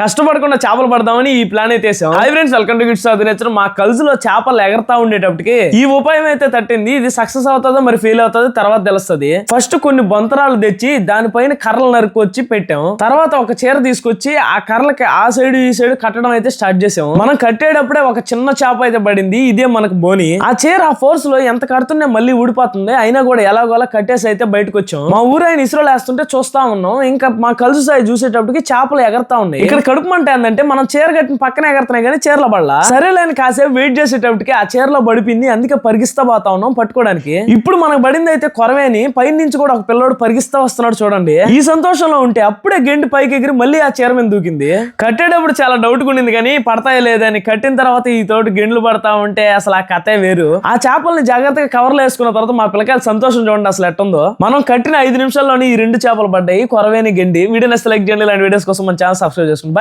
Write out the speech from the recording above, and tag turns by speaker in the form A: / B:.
A: కష్టపడకుండా చేపలు పడదామని ఈ ప్లాన్ అయితే వేసాం. హై ఫ్రెండ్స్ వెల్కమ్ టు గిట్స్ నేచర్ మా కలుసులో చేపలు ఎగరతా ఉండేటప్పటికి ఈ ఉపాయం అయితే తట్టింది. ఇది సక్సెస్ అవుతుందో మరి ఫెయిల్ అవుతుందో తర్వాత తెలుస్తుంది. ఫస్ట్ కొన్ని బొంతరాలు తెచ్చి దానిపైన కర్రలు నరుకొచ్చి పెట్టాం. తర్వాత ఒక చీర తీసుకొచ్చి ఆ కర్రలకి ఆ సైడ్ ఈ సైడ్ కట్టడం అయితే స్టార్ట్ చేసాం. మనం కట్టేటప్పుడే ఒక చిన్న చేప అయితే పడింది. ఇదే మనకు బోని. ఆ చీర ఆ ఫోర్స్లో ఎంత కడుతున్నా మళ్ళీ ఊడిపోతుంది. అయినా కూడా ఎలాగోలా కట్టేసి అయితే బయటకు వచ్చాం. మా ఊరు ఆయన ఇసురలు వేస్తుంటే చూస్తా ఉన్నాం. ఇంకా మా కలుసు సాయి చూసేటప్పటికి చేపలు ఎగరతా ఉన్నాయి. ఇక్కడ కడుపు మంట ఏంటంటే మనం చీర కట్టిన పక్కన ఎగరుతున్నాయి కానీ చీరలో పడలా సరేలేని కాసేపు వెయిట్ చేసేటప్పటికి ఆ చీరలో పడిపింది అందుకే పరిగిస్తా పోతా ఉన్నాం పట్టుకోవడానికి. ఇప్పుడు మనకు పడింది అయితే కొరవేని పై నుంచి కూడా ఒక పిల్లోడు పరిగిస్తా వస్తున్నాడు చూడండి. ఈ సంతోషంలో ఉంటే అప్పుడే గెండి పైకి ఎగిరి మళ్ళీ ఆ చీర మీద దూకింది. కట్టేటప్పుడు చాలా డౌట్ ఉండింది కానీ పడతాయో లేదని కట్టిన తర్వాత ఈ తోటి గెండ్లు పడతా ఉంటే అసలు ఆ కథే వేరు. ఆ చేపల్ని జాగ్రత్తగా కవర్లో వేసుకున్న తర్వాత మా పిల్లకాయలు సంతోషం చూడండి అసలు ఎట్టుందో. మనం కట్టిన ఐదు నిమిషాల్లోనే ఈ రెండు చేపలు పడ్డాయి కొరవేని గెండి. వీడియో సెలెక్ట్ చేయండి ఇలాంటి వీడియోస్ కోసం మన ఛానల్ సబ్స్క్రైబ్ చేసుకోండి